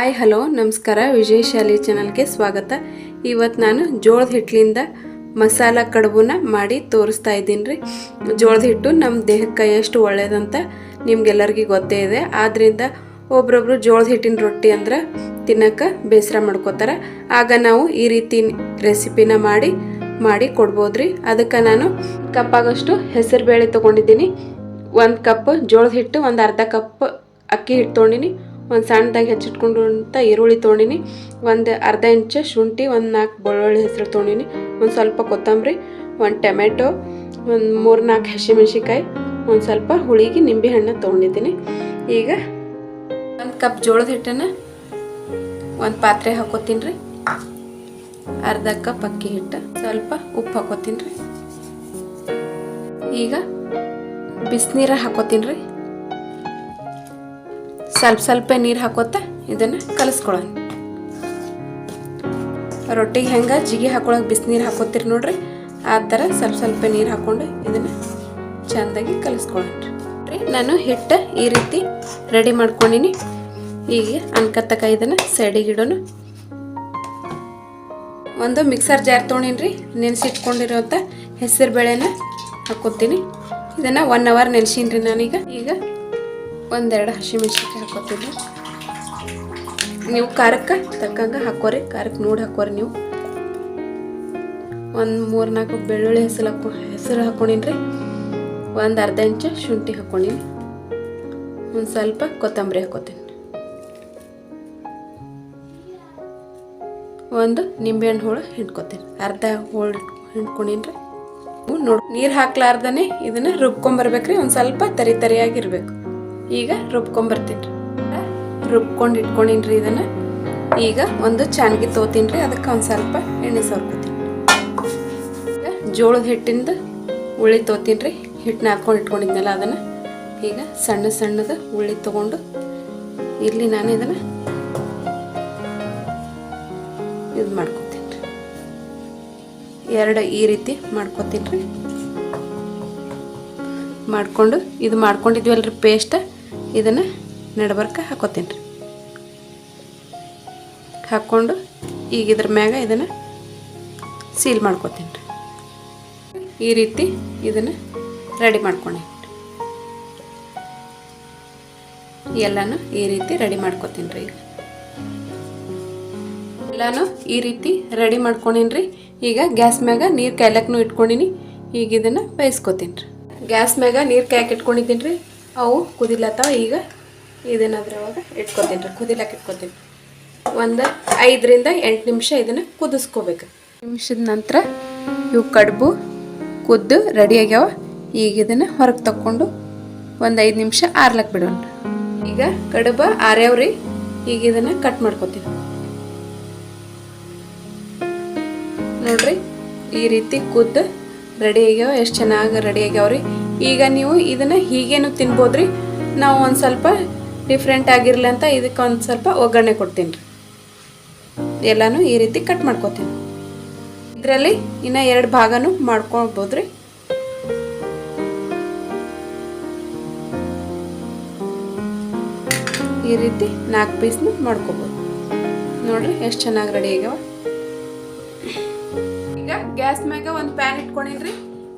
Hi, hello, ನಮಸ್ಕಾರ. ವಿಜಯ್ ಶಾಲಿ ಚಾನಲ್ಗೆ ಸ್ವಾಗತ. ಇವತ್ತು ನಾನು ಜೋಳದ ಹಿಟ್ಟಿನಿಂದ ಮಸಾಲ ಕಡುಬನ್ನ ಮಾಡಿ ತೋರಿಸ್ತಾ ಇದ್ದೀನಿ ರೀ. ಜೋಳದ ಹಿಟ್ಟು ನಮ್ಮ ದೇಹಕ್ಕೆ ಎಷ್ಟು ಒಳ್ಳೆಯದಂತ ನಿಮ್ಗೆಲ್ಲರಿಗೂ ಗೊತ್ತೇ ಇದೆ. ಆದ್ದರಿಂದ ಒಬ್ರೊಬ್ರು ಜೋಳದ ಹಿಟ್ಟಿನ ರೊಟ್ಟಿ ಅಂದ್ರೆ ತಿನ್ನೋಕ್ಕೆ ಬೇಸರ ಮಾಡ್ಕೋತಾರೆ. ಆಗ ನಾವು ಈ ರೀತಿ ರೆಸಿಪಿನ ಮಾಡಿ ಮಾಡಿ ಕೊಡ್ಬೋದ್ರಿ ಅದಕ್ಕೆ ನಾನು ಕಪ್ಪಾಗಷ್ಟು ಹೆಸರು ಬೇಳೆ ತೊಗೊಂಡಿದ್ದೀನಿ. ಒಂದು ಕಪ್ ಜೋಳದ ಹಿಟ್ಟು, ಒಂದು ಅರ್ಧ ಕಪ್ ಅಕ್ಕಿ ಹಿಟ್ಟು ತೊಗೊಂಡಿನಿ. ಒಂದು ಸಣ್ಣದಾಗಿ ಹೆಚ್ಚಿಟ್ಕೊಂಡು ಅಂತ ಈರುಳ್ಳಿ ತೊಗೊಂಡಿನಿ. ಒಂದು ಅರ್ಧ ಇಂಚು ಶುಂಠಿ, ಒಂದು ನಾಲ್ಕು ಬೆಳ್ಳುಳ್ಳಿ ಹೆಸರು ತೊಗೊಂಡಿನಿ. ಒಂದು ಸ್ವಲ್ಪ ಕೊತ್ತಂಬರಿ, ಒಂದು ಟೊಮೆಟೊ, ಒಂದು ಮೂರು ನಾಲ್ಕು ಹಸಿಮೆಣ್ಸಿಕಾಯಿ ಒಂದು ಸ್ವಲ್ಪ ಹುಳಿಗೆ, ನಿಂಬೆ ಹಣ್ಣು ತೊಗೊಂಡಿದ್ದೀನಿ. ಈಗ ಒಂದು ಕಪ್ ಜೋಳದ ಹಿಟ್ಟನ್ನು ಒಂದು ಪಾತ್ರೆ ಹಾಕೋತೀನಿ ರೀ ಅರ್ಧ ಕಪ್ ಅಕ್ಕಿ ಹಿಟ್ಟು, ಸ್ವಲ್ಪ ಉಪ್ಪು ಹಾಕೋತೀನಿ ರೀ ಈಗ ಬಿಸಿನೀರ ಹಾಕೋತೀನಿ ರೀ ಸ್ವಲ್ಪ ಸ್ವಲ್ಪ ನೀರು ಹಾಕೋತ ಇದನ್ನು ಕಲಿಸ್ಕೊಳ್ಳೋಣ ರೊಟ್ಟಿಗೆ ಹೆಂಗೆ ಜಿಗಿ ಹಾಕೊಳಕ್ಕೆ ಬಿಸಿನೀರು ಹಾಕೋತೀರಿ ನೋಡ್ರಿ. ಆ ಥರ ಸ್ವಲ್ಪ ಸ್ವಲ್ಪ ನೀರು ಹಾಕ್ಕೊಂಡು ಇದನ್ನು ಚೆಂದಾಗಿ ಕಲಿಸ್ಕೊಳ್ಳೋಣ ರೀ ನಾನು ಹಿಟ್ಟು ಈ ರೀತಿ ರೆಡಿ ಮಾಡ್ಕೊಂಡಿನಿ. ಈಗ ಅನ್ಕತ್ತಕ ಇದನ್ನು ಸೈಡಿಗೆ ಇಡೋಣ ಒಂದು ಮಿಕ್ಸರ್ ಜಾರ್ ತೊಗೊಂಡಿನಿ ನೆನೆಸಿಟ್ಕೊಂಡಿರೋಂಥ ಹೆಸರು ಬೇಳೆನ ಹಾಕೋತೀನಿ. ಇದನ್ನು ಒನ್ ಅವರ್ ನೆನೆಸಿನ್ರಿ ರೀ ನಾನೀಗ. ಈಗ ಒಂದೆರಡು ಹಸಿಮೆಣ್ಸಿನ್ಕಾಯಿ ಹಾಕೋತೀನಿ ನೀವು ಖಾರಕ್ಕೆ ತಕ್ಕಂಗೆ ಹಾಕೋರಿ ಖಾರಕ್ಕೆ ನೋಡಿ ಹಾಕೋರಿ ನೀವು. ಒಂದು ಮೂರು ನಾಲ್ಕು ಬೆಳ್ಳುಳ್ಳಿ ಹೆಸರು ಹಾಕೊ, ಹೆಸರು ಹಾಕೊಂಡಿನಿ ರೀ ಒಂದು ಅರ್ಧ ಇಂಚು ಶುಂಠಿ ಹಾಕ್ಕೊಂಡಿನಿ ಒಂದು ಸ್ವಲ್ಪ ಕೊತ್ತಂಬರಿ ಹಾಕೋತೀನಿ ಒಂದು ನಿಂಬೆಹಣ್ಣು ಹೋಳು ಹಿಂಡ್ಕೊತೀನಿ. ಅರ್ಧ ಹೋಳು ರೀ ನೋಡಿ, ನೀರು ಹಾಕ್ಲಾರ್ದೇ ಇದನ್ನು ರುಬ್ಕೊಂಬರ್ಬೇಕ್ರಿ. ಒಂದು ಸ್ವಲ್ಪ ತರಿ ತರಿಯಾಗಿರ್ಬೇಕು ಈಗ ರುಬ್ಕೊಂಬರ್ತೀನಿ ರೀ ರುಬ್ಕೊಂಡು ಇಟ್ಕೊಂಡಿನಿ ರೀ ಇದನ್ನು. ಈಗ ಒಂದು ಚಾಣಿಗೆ ತೊಗೋತೀನಿ ರೀ ಅದಕ್ಕೆ ಒಂದು ಸ್ವಲ್ಪ ಎಣ್ಣೆ ಸೋರ್ಕೋತೀನಿ ಈಗ ಜೋಳದ ಹಿಟ್ಟಿಂದ ಉಳ್ಳಿ ತೊಗೋತೀನಿ ರೀ ಹಿಟ್ಟನ್ನ ಹಾಕ್ಕೊಂಡು ಇಟ್ಕೊಂಡಿದ್ನಲ್ಲ ಅದನ್ನು. ಈಗ ಸಣ್ಣ ಸಣ್ಣದ ಉಳ್ಳಿ ತೊಗೊಂಡು ಇಲ್ಲಿ ನಾನು ಇದನ್ನು. ಇದು ಮಾಡ್ಕೊತೀನಿ ರೀ ಎರಡು ಈ ರೀತಿ ಮಾಡ್ಕೊತೀನಿ ರೀ ಮಾಡಿಕೊಂಡು, ಇದು ಮಾಡ್ಕೊಂಡಿದ್ವಲ್ರಿ ಪೇಸ್ಟ್ ಇದನ್ನು ನಡಬರ್ಕ ಹಾಕೋತೀನಿ ರೀ ಹಾಕ್ಕೊಂಡು ಈಗ ಇದ್ರ ಮ್ಯಾಗ ಇದನ್ನು ಸೀಲ್ ಮಾಡ್ಕೋತೀನಿ ರೀ ಈ ರೀತಿ ಇದನ್ನು ರೆಡಿ ಮಾಡ್ಕೊಂಡೆ ಎಲ್ಲನೂ ಈ ರೀತಿ ರೆಡಿ ಮಾಡ್ಕೋತೀನಿ ರೀ ಈಗ. ಎಲ್ಲಾನು ಈ ರೀತಿ ರೆಡಿ ಮಾಡ್ಕೊಂಡೀನಿ ರೀ ಈಗ ಗ್ಯಾಸ್ ಮ್ಯಾಗ ನೀರು ಕಾಯ್ಲಕ್ಕೂ ಇಟ್ಕೊಂಡಿನಿ. ಈಗ ಇದನ್ನು ಬೇಯಿಸ್ಕೊತೀನಿ ರೀ ಗ್ಯಾಸ್ ಮ್ಯಾಗ ನೀರು ಕಾಯಕ್ಕೆ ಇಟ್ಕೊಂಡಿದ್ದೀನಿ ರೀ ಅವು ಕುದಿಲತ್ತವ ಈಗ ಇದನ್ನು ಅವಾಗ ಇಟ್ಕೊತೀನಿ ರೀ ಕುದಿಲಕ್ಕೆ ಇಟ್ಕೊತೀನಿ. ಒಂದು ಐದರಿಂದ ಎಂಟು ನಿಮಿಷ ಇದನ್ನು ಕುದಿಸ್ಕೋಬೇಕು. ನಿಮಿಷದ ನಂತರ ಇವು ಕಡುಬು ಕುದ್ದು ರೆಡಿ ಆಗ್ಯಾವ. ಈಗ ಇದನ್ನು ಹೊರಗೆ ತಕ್ಕೊಂಡು ಒಂದು ಐದು ನಿಮಿಷ ಆರ್ಲಕ್ಕೆ ಬಿಡೋಣ. ಈಗ ಕಡುಬು ಆರ್ಯಾವ್ರಿ ಈಗ ಇದನ್ನು ಕಟ್ ಮಾಡ್ಕೊತೀನಿ. ನೋಡ್ರಿ ಈ ರೀತಿ ಕುದ್ದು ರೆಡಿ ಆಗ್ಯಾವ ಎಷ್ಟು ಚೆನ್ನಾಗಿ ರೆಡಿ ಆಗ್ಯಾವ್ರಿ ಈಗ ನೀವು ಇದನ್ನು ಹೀಗೇನು ತಿನ್ಬೋದ್ರಿ? ನಾವು ಒಂದು ಸ್ವಲ್ಪ ಡಿಫ್ರೆಂಟ್ ಆಗಿರಲಿ ಅಂತ ಇದಕ್ಕೆ ಒಂದು ಸ್ವಲ್ಪ ಒಗ್ಗರಣೆ ಕೊಡ್ತೀನಿ ರೀ. ಎಲ್ಲನೂ ಈ ರೀತಿ ಕಟ್ ಮಾಡ್ಕೊತೀನಿ. ಇದರಲ್ಲಿ ಇನ್ನು ಎರಡು ಭಾಗನೂ ಮಾಡ್ಕೊಬೋದ್ರಿ. ಈ ರೀತಿ ನಾಲ್ಕು ಪೀಸ್ನು ಮಾಡ್ಕೋಬೋದು. ನೋಡ್ರಿ ಎಷ್ಟು ಚೆನ್ನಾಗಿ ರೆಡಿ ಆಗ್ಯಾವ. ಈಗ ಗ್ಯಾಸ್ ಮ್ಯಾಗ ಒಂದು ಪ್ಯಾನ್ ಇಟ್ಕೊಂಡಿನ್ರಿ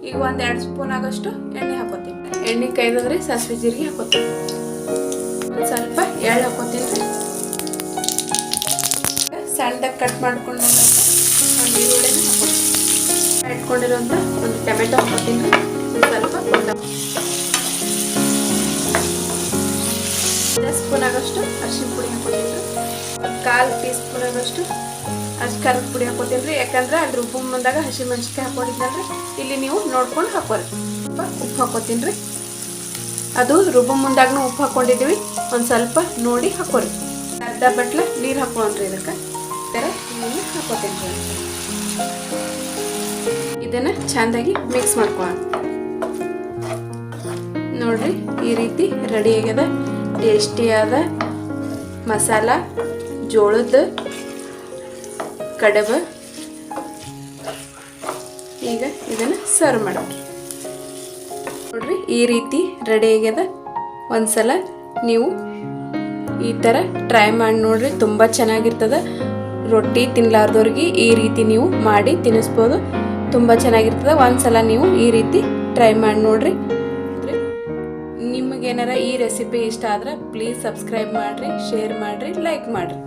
ಈಗ ಒಂದು ಎರಡು ಸ್ಪೂನ್ ಆಗೋಷ್ಟು ಎಣ್ಣೆ ಹಾಕೋತೀನಿ. ಎಣ್ಣೆ ಕೈದಂದ್ರೆ ಸಾಸಿವೆ ಜೀರಿಗೆ ಹಾಕೋತೀನಿ. ಸ್ವಲ್ಪ ಎಳ್ಳು ಹಾಕೋತೀನಿ ಸಣ್ಣದಾಗಿ ಕಟ್ ಮಾಡ್ಕೊಂಡು ಒಂದು ಈರುಳ್ಳಿನ ಹಾಕೋತೀನಿ. ಇಟ್ಕೊಂಡಿರೋಂಥ ಒಂದು ಟೊಮೆಟೊ ಹಾಕೋತೀನಿ ಸ್ವಲ್ಪ ಸ್ಪೂನ್ ಆಗೋಷ್ಟು ಅರಿಶಿನ ಪುಡಿ ಹಾಕೋತೀನಿ ಕಾಲು ಟೀ ಸ್ಪೂನ್ ಆಗೋಷ್ಟು ಅಷ್ಟು ಖಾರದ ಪುಡಿ ಹಾಕೋತೀನಿ ರೀ ಯಾಕಂದ್ರೆ ಅಲ್ಲಿ ರುಬ್ಬು ಬಂದಾಗ ಹಸಿ ಮೆಣಸಿಕಾಯಿ ಹಾಕೊಂಡಿದ್ದಲ್ರಿ ಇಲ್ಲಿ ನೀವು ನೋಡ್ಕೊಂಡು ಹಾಕೋರಿ. ಉಪ್ಪು ಹಾಕೋತೀನಿ ರೀ ಅದು ರುಬ್ಬು ಮುಂದಾಗೂ ಉಪ್ಪು ಹಾಕೊಂಡಿದ್ದೀವಿ. ಒಂದು ಸ್ವಲ್ಪ ನೋಡಿ ಹಾಕೋರಿ. ಅರ್ಧ ಬಟ್ಲ ನೀರು ಹಾಕೊಳ್ಳೋಣ್ರಿ ಇದಕ್ಕೆ. ಥರ ನೀರು ಹಾಕೋತೀನಿ ರೀ ಇದನ್ನು ಚೆಂದಾಗಿ ಮಿಕ್ಸ್ ಮಾಡ್ಕೊಳ ನೋಡ್ರಿ, ಈ ರೀತಿ ರೆಡಿ ಆಗ್ಯದ. ಟೇಸ್ಟಿಯಾದ ಮಸಾಲ, ಜೋಳದ ಕಡಬ. ಈಗ ಇದನ್ನು ಸರ್ವ್ ಮಾಡೋಣ. ನೋಡ್ರಿ, ಈ ರೀತಿ ರೆಡಿ ಆಗ್ಯದ. ಒಂದ್ಸಲ ನೀವು ಈ ಥರ ಟ್ರೈ ಮಾಡಿ ನೋಡ್ರಿ, ತುಂಬ ಚೆನ್ನಾಗಿರ್ತದೆ. ರೊಟ್ಟಿ ತಿನ್ಲಾರ್ದವ್ರಿಗೆ ಈ ರೀತಿ ನೀವು ಮಾಡಿ ತಿನ್ನಿಸ್ಬೋದು. ತುಂಬ ಚೆನ್ನಾಗಿರ್ತದೆ. ಒಂದ್ಸಲ ನೀವು ಈ ರೀತಿ ಟ್ರೈ ಮಾಡಿ ನೋಡ್ರಿ. ನಿಮಗೇನಾರ ಈ ರೆಸಿಪಿ ಇಷ್ಟ ಆದ್ರೆ ಪ್ಲೀಸ್ ಸಬ್ಸ್ಕ್ರೈಬ್ ಮಾಡಿರಿ ಶೇರ್ ಮಾಡಿರಿ ಲೈಕ್ ಮಾಡಿರಿ.